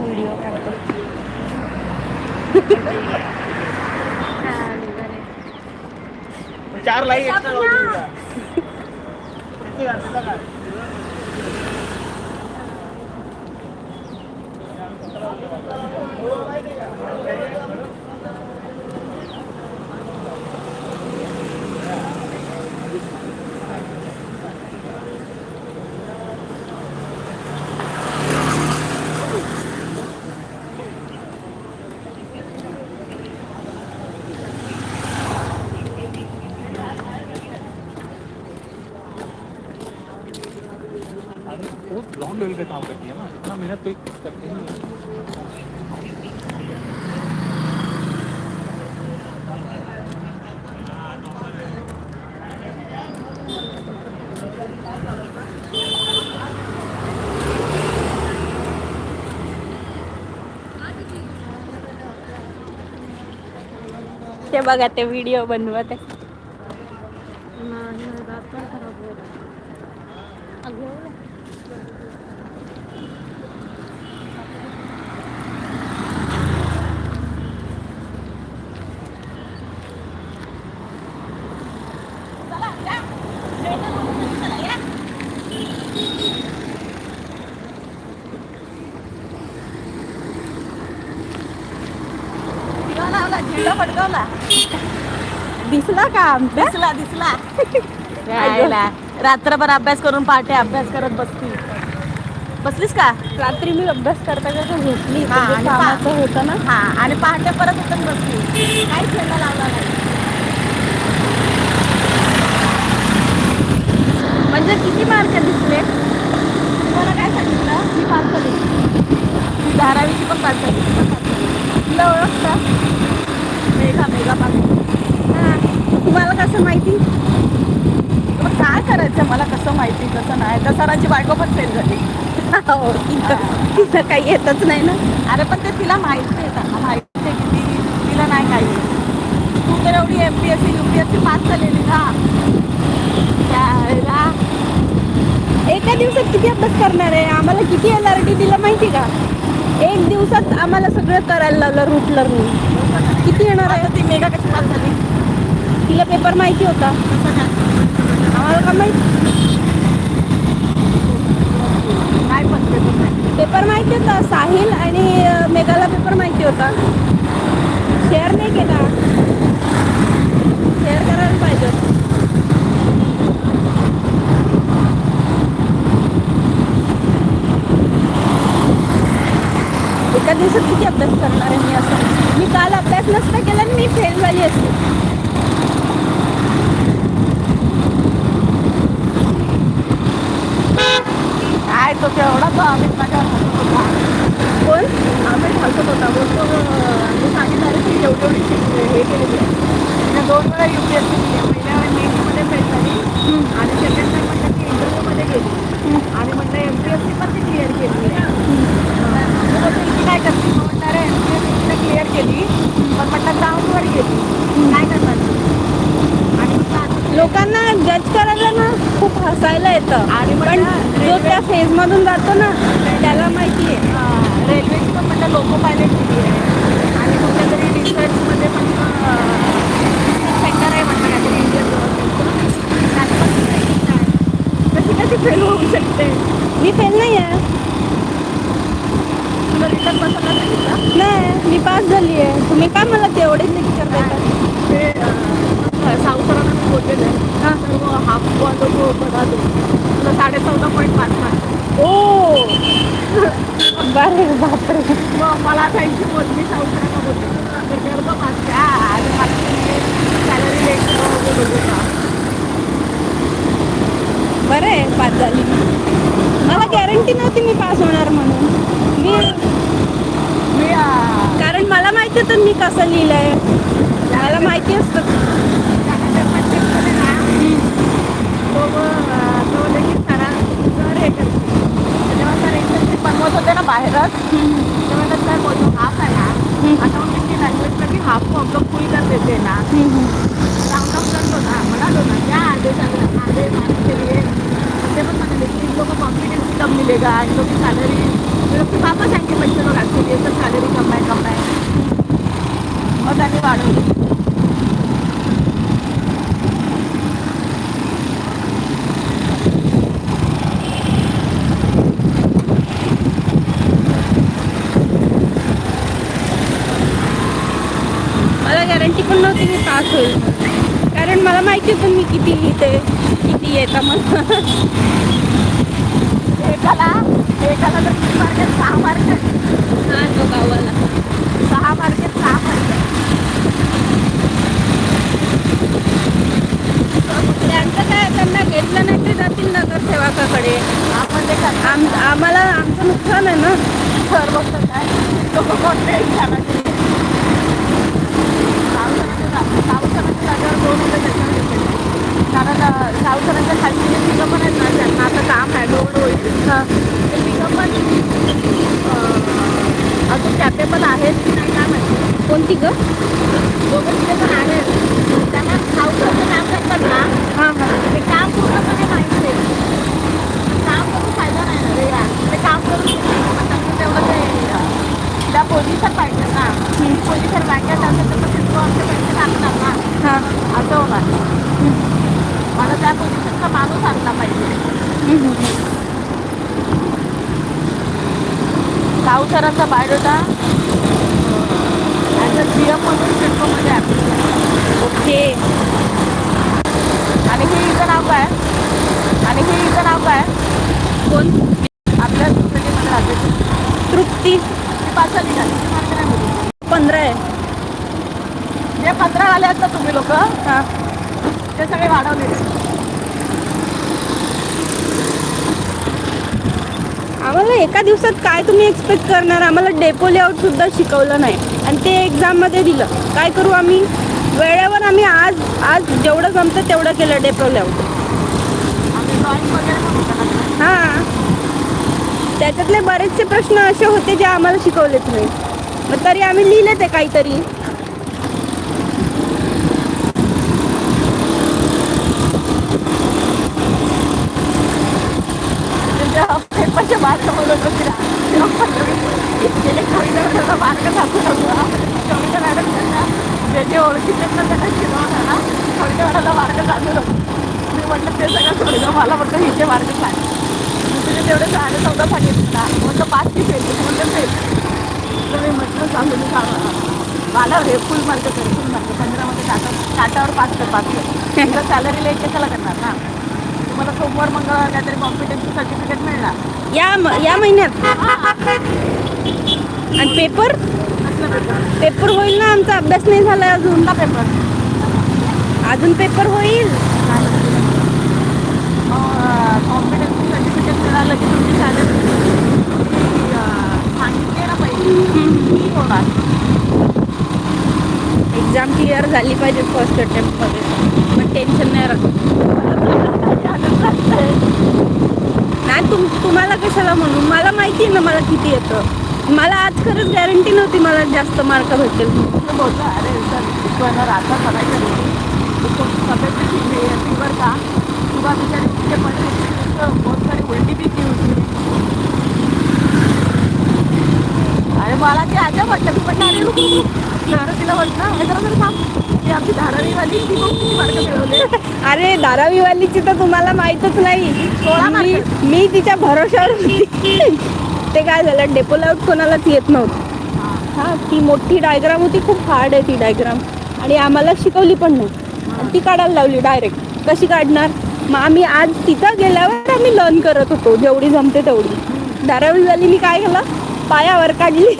Video काढतो हा. चार लाई एक्स्ट्रा बहुत लॉन्ग लेवल पे काम करती है ना इतना मेहनत कोई करते ही। ते बघा ते व्हिडिओ बनवत आहे. दिसला का दिसला दिसला. रात्रभर अभ्यास करून पहाटे अभ्यास करत बसती बसलीस का रात्री मी अभ्यास करता करता झोपली कामाचं होतं ना हा आणि पहाटे परत उठून बसली काहीच झेंडा लावला नाही म्हणजे किती मार्क दिसले तुम्हाला काय सांगितलं मी पास झाली मी धारावीची पण पास झाली तुला ओळखता मेघा मेघा हा. तुम्हाला कसं माहिती? मग काय करायचं? मला कसं माहिती? कसं नाही. तर सरांची बायको पण फेल झाली. हो, तिथं काही येतच नाही ना. अरे पण ते तिला माहिती आहे त्यांना माहिती आहे की ती तिला नाही काही तू तर एवढी M P S C U P S C pass झालेली ना. त्याला एका दिवसात किती अभ्यास करणार आहे? आम्हाला किती एल आर टी दिलं माहिती का? दिवसात आम्हाला सगळं करायला लावलं रूट लर्निंग किती येणार आहे? ती मेघा कशी पास झाली? तिला पेपर माहिती होता. आम्हाला का माहिती. पेपर माहिती. होता साहिल आणि मेघाला पेपर माहिती होता शेअर नाही केला शेअर करायला पाहिजे एका दिवसात किती अभ्यास करणार आहे मी असं मी काल अभ्यास नसता केला आणि झाली असते काय तो तेवढा तो हसत होता कोण? अमित हसत होता. बोलतो मी सांगितलं तू एवढी एवढी हे केलेली आहे. दोन वेळा यू पी एस सी दिली पहिल्या वेळेस नीटमध्ये फेल झाली आणि सेकंड टाइम म्हटलं ती इंटरव्ह्यूमध्ये गेली आणि म्हटलं एम पी एस सी पण ती क्लिअर केली इथे काय करते मग म्हटलं अरे एम पी एस सी तिने क्लिअर केली पण म्हटलं ग्राउंडवर गेली काय करणार ती? आणि म्हटलं आता लोकांना जज करायला ना खूप हसायला येतं. आणि पण जो त्या फेज मधून जातो ना त्याला माहिती आहे. रेल्वेची पण म्हटलं लोको पायलट दिली आहे. आणि कुठल्या तरी रिसर्चमध्ये पण सेंटर आहे म्हटलं काहीतरी इंडियन कशी फेल होऊ शकते. मी फेल नाही आहे. तुला रिटर्न बसायला सांगितलं नाही मी पास झाली आहे. तुम्ही काय मला तेवढेच लेक्चर देता? ते सावसरांना मी बोललेलं आहे. सर्व हाफ बॉल तो बघा तो. तुला साडे चौदा पॉईंट पाच मार्क ओ! बरे बापरे. मग मला त्यांची बोलली सावसरांना बोलली. ते गर्भ पाचच्या आणि सॅलरी लेट बरं आहे पास झाली. मला गॅरंटी नव्हती मी पास होणार म्हणून. मी कारण मला माहिती होतं मी कसं लिहिलंय. मला माहिती असतं. बनवत होते ना बाहेरच तेव्हा सर बोलतो हाफ आहे ना अकाउंटिंगची लँग्वेजला की हाफ फॉर्म लोग फुल कर देते हैं ना। राउंड ऑफ कर दो ना बना दो ना क्या आधे साल आधे मार्क्स के लिए? ते पण म्हणाले की इन लोग को कॉन्फिडेंस कम मिलेगा इन लोग की सैलरी लोग वापस आएंगे बच्चे लोग आपके लिए तर सॅलरी कम आहे कम आहे मग त्यांनी वाढवली मला नव्हती मी पास होईल? कारण मला माहिती होतं मी किती लिहिते किती येतं मला एकाला एकाला तर किती मार्क सहा मार्क. हा तो गावाला. सहा मार्क सहा मार्क. त्यांचं काय त्यांना घेतलं नाही ते जातील नगरसेवकाकडे आपण ते आम आम्हाला आमचं नुकसान आहे ना. सर बघतात काय लोक कोणते exam सावसरांच्या जागेवर दोन मुलं त्याच्यावर घेतले. सावसरांच्या खालची जे पिकं पण आहेत ना ज्यांना आता काम आहे लोड होईल ते पिकं पण अजून कॅपेबल आहेत की नाही काय माहिती. कोणती ग? दोघं तिथे पण आहेत. त्यांना सावसरचं काम करतात ना हां हां. ते काम पूर्णपणे माहिती आहे काम करून फायदा नाही ना रे यार. ते काम करून तेवढं ते त्या पोझिशन पाहिजे ना. पोझिशन बँकेत असेल तर मग तो आमचे पैसे टाकणार ना. हां. असं होणार. मला त्या पोझिशनचा माणूस आणला पाहिजे. साऊ सरांचा biodata. As a P M म्हणून सिडकोमध्ये आहे ओके. आणि हे इथं नाव काय? आणि हे इथं नाव काय? कोण? आपल्या सोसायटीमध्ये राहते तृप्ती. पाच निघाली मिळाली. पंधरा आहे. जे पंधरा आले आहेत ना तुम्ही लोक. हां. ते सगळे वाढवले. आम्हाला एका दिवसात काय तुम्ही एक्सपेक्ट करणार? आम्हाला डेपो लेआउट सुद्धा शिकवलं नाही. आणि ते एक्झाममध्ये दिलं. काय करू आम्ही? वेळेवर आम्ही आज आज जेवढं जमतं तेवढं केलं डेपो लेआउट. हां. त्याच्यातले बरेचसे प्रश्न असे होते जे आम्हाला शिकवलेच नाही. मग तरी आम्ही लिहिले ते काहीतरी तुमच्या पेपरचे मार्क बोलत होती ना तेव्हा पंधरावी गेले कविता मॅडमला मार्क टाकू नका कविता मॅडम त्यांना जे जे ओळखीचे ना त्यांना शिकवणार ना कविता मॅडमला मार्क टाकू नको मी म्हटलं ते सगळं सोडलं मला फक्त हिचे मार्क सांग तुझे तेवढे साडे चौदा सांगितलं म्हटलं पाच की फेल फेल तर मी म्हटलं सांगू मी मला हे फुल मार्क कर फुल पंधरामध्ये टाटा टाटावर पाच कर पाच कर तुला सॅलरीला एक कशाला करणार ना तुम्हाला सोमवार मंगळवार काहीतरी कॉम्पिटन्सी सर्टिफिकेट मिळणार. या या महिन्यात? आणि पेपर? पेपर होईल ना आमचा. अभ्यास नाही झाला अजून. पेपर? अजून पेपर होईल. कॉम्पिटन्सी सर्टिफिकेट मिळालं की तुमची सॅलरी सांगितले ना पहिले. ती होणार. एक्झाम क्लिअर झाली पाहिजे फर्स्ट अटेम्प्टमध्ये मग टेन्शन नाही राहत. नाही तुम तुम्हाला कशाला म्हणून मला माहिती आहे ना मला किती येतं. मला आज खरंच गॅरंटी नव्हती मला जास्त मार्क भेटेल. बोलतो अरे सर आता करायचं तब्येत फीवर का बिचारी बहुत सारी उलटी होती. अरे मला ते आजा वाटलं म्हटलं अरे तिला म्हटलं हे जरा जरा थांब. ती आमची धारावीवाली ती मग किती मार्क मिळवले. अरे धारावीवालीची तर तुम्हाला माहीतच नाही. सोळा मी तिच्या भरोशावर ते काय झालं डेपोला कोणालाच येत नव्हतं. हां ती मोठी डायग्राम होती खूप हार्ड आहे ती डायग्राम आणि आम्हाला शिकवली पण नाही. आणि ती काढायला लावली डायरेक्ट कशी काढणार? मग आम्ही आज तिथं गेल्यावर आम्ही लर्न करत होतो. जेवढी जमते तेवढी. धारावी झालेली काय केलं? पायावर काढली.